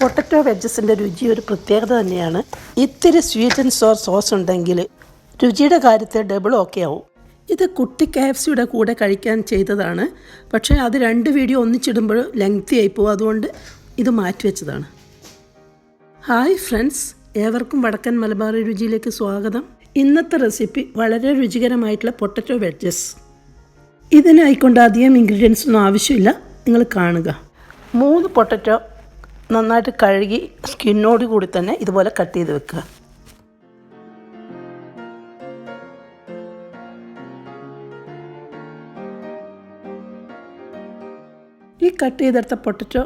Potato വെജസിന്റെ രുചി ഒരു പ്രത്യേകത തന്നെയാണ്. ഇത്തിരി സ്വീറ്റ് ആൻഡ് സോർ സോസ് ഉണ്ടെങ്കിൽ രുചിയുടെ കാര്യത്തിൽ ഡബിൾ ഓക്കെ ആവും. ഇത് കുട്ടി കെ എഫ് സിയുടെ കൂടെ കഴിക്കാൻ ചെയ്തതാണ്. പക്ഷേ അത് രണ്ട് വീഡിയോ ഒന്നിച്ചിടുമ്പോൾ ലെങ്തി ആയിപ്പോവും അതുകൊണ്ട് ഇത് മാറ്റിവെച്ചതാണ് ഹായ് ഫ്രണ്ട്സ് ഏവർക്കും വടക്കൻ മലബാർ രുചിയിലേക്ക് സ്വാഗതം. ഇന്നത്തെ റെസിപ്പി വളരെ രുചികരമായിട്ടുള്ള പൊട്ടറ്റോ വെഡ്ജസ് ഇതിനായിക്കൊണ്ട് അധികം ഇൻഗ്രീഡിയൻസ് ഒന്നും ആവശ്യമില്ല. നിങ്ങൾ കാണുക. മൂന്ന് പൊട്ടറ്റോ നന്നായിട്ട് കഴുകി സ്കിന്നോട് കൂടി തന്നെ ഇതുപോലെ കട്ട് ചെയ്ത് വെക്കുക. ഈ കട്ട് ചെയ്തെടുത്ത പൊട്ടറ്റോ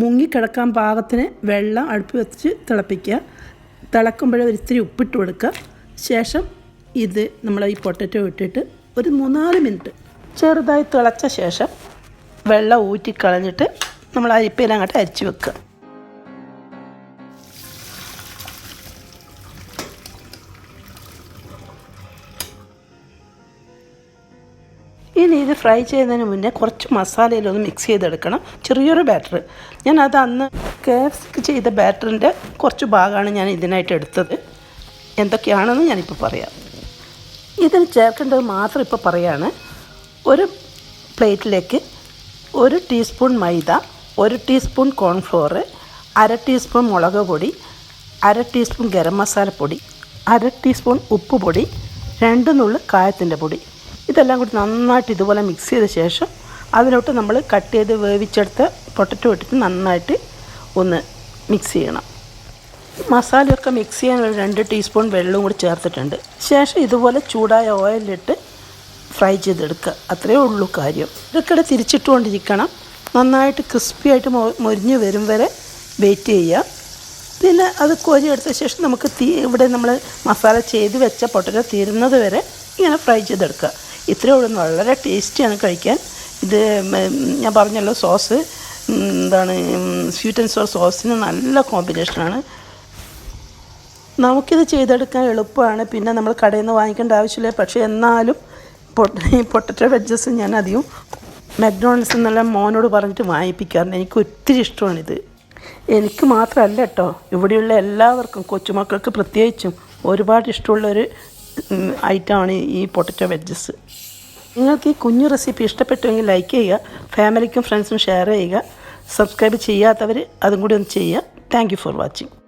മുങ്ങിക്കിടക്കാൻ പാകത്തിന് വെള്ളം അടുപ്പ് വെച്ച് തിളപ്പിക്കുക. തിളക്കുമ്പോഴേ ഒരു ഇത്തിരി ഉപ്പിട്ട് കൊടുക്കുക. ശേഷം ഇത് നമ്മൾ ഈ പൊട്ടറ്റോ ഇട്ടിട്ട് ഒരു മൂന്നാൽ മിനിറ്റ് ചെറുതായി തിളച്ച ശേഷം വെള്ളം ഊറ്റിക്കളഞ്ഞിട്ട് നമ്മൾ അരിപ്പയിൽ അങ്ങോട്ട് അരിച്ച് വെക്കുക. ഇനി ഇത് ഫ്രൈ ചെയ്യുന്നതിന് മുന്നേ കുറച്ച് മസാലയിലൊന്ന് മിക്സ് ചെയ്തെടുക്കണം. ചെറിയൊരു ബാറ്റർ. ഞാൻ അത് അന്ന് കെ എഫ് സിക്ക് ചെയ്ത ബാറ്ററിന്റെ കുറച്ച് ഭാഗമാണ് ഞാൻ ഇതിനായിട്ട് എടുത്തത്. എന്തൊക്കെയാണെന്ന് ഞാനിപ്പോൾ പറയാം. ഇതിന് ചേർക്കേണ്ടത് മാത്രം ഇപ്പോൾ പറയാണ്. ഒരു പ്ലേറ്റിലേക്ക് ഒരു ടീസ്പൂൺ മൈദ ഒരു ടീസ്പൂൺ കോൺഫ്ലോർ അര ടീസ്പൂൺ മുളക് പൊടി അര ടീസ്പൂൺ ഗരം മസാലപ്പൊടി അര ടീസ്പൂൺ ഉപ്പ് പൊടി രണ്ട് നുള്ളു കായത്തിന്റെ പൊടി ഇതെല്ലാം കൂടി നന്നായിട്ട് ഇതുപോലെ മിക്സ് ചെയ്ത ശേഷം അതിലോട്ട് നമ്മൾ കട്ട് ചെയ്ത് വേവിച്ചെടുത്ത പൊട്ടറ്റോ ഇട്ടിട്ട് നന്നായിട്ട് ഒന്ന് മിക്സ് ചെയ്യണം. മസാലയൊക്കെ മിക്സ് ചെയ്യാൻ ഒരു രണ്ട് ടീസ്പൂൺ വെള്ളവും കൂടി ചേർത്തിട്ടുണ്ട്. ശേഷം ഇതുപോലെ ചൂടായ ഓയിലിട്ട് ഫ്രൈ ചെയ്തെടുക്കുക. അത്രയേ ഉള്ളൂ കാര്യം. ഇടയ്ക്കിടെ തിരിച്ചിട്ടുകൊണ്ടിരിക്കണം. നന്നായിട്ട് ക്രിസ്പി ആയിട്ട് മൊരിഞ്ഞ് വരും വരെ വെയിറ്റ് ചെയ്യുക. പിന്നെ അത് കോരിയെടുത്ത ശേഷം നമുക്ക് തീ ഇവിടെ നമ്മൾ മസാല ചെയ്ത് വെച്ച പൊട്ടറ്റോ തീരുന്നത് വരെ ഇങ്ങനെ ഫ്രൈ ചെയ്തെടുക്കുക. ഇത്രയേ ഉള്ളൂ. വളരെ ടേസ്റ്റിയാണ് കഴിക്കാൻ. ഇത് ഞാൻ പറഞ്ഞല്ലോ സോസ്. എന്താണ് സ്വീറ്റ് ആൻഡ് സോർ സോസിന് നല്ല കോമ്പിനേഷനാണ് നമുക്കിത് ചെയ്തെടുക്കാൻ എളുപ്പമാണ്. പിന്നെ നമ്മൾ കടയിൽ നിന്ന് വാങ്ങിക്കേണ്ട ആവശ്യമില്ല. പക്ഷേ എന്നാലും പൊട്ടറ്റോ വെജസ് ഞാൻ അധികം മക്ഡോണൽസ് എന്നുള്ള മോനോട് പറഞ്ഞിട്ട് വാങ്ങിപ്പിക്കാറുണ്ട് എനിക്ക് ഒത്തിരി ഇഷ്ടമാണിത്. എനിക്ക് മാത്രമല്ല കേട്ടോ. ഇവിടെയുള്ള എല്ലാവർക്കും കൊച്ചുമക്കൾക്ക് പ്രത്യേകിച്ചും ഒരുപാട് ഇഷ്ടമുള്ളൊരു ഐറ്റമാണ് ഈ പൊട്ടറ്റോ വെജസ് നിങ്ങൾക്ക് ഈ കുഞ്ഞു റെസിപ്പി ഇഷ്ടപ്പെട്ടുവെങ്കിൽ ലൈക്ക് ചെയ്യുക ഫാമിലിക്കും ഫ്രണ്ട്സും ഷെയർ ചെയ്യുക സബ്സ്ക്രൈബ് ചെയ്യാത്തവർ അതും കൂടി ഒന്ന് ചെയ്യുക. Thank for watching.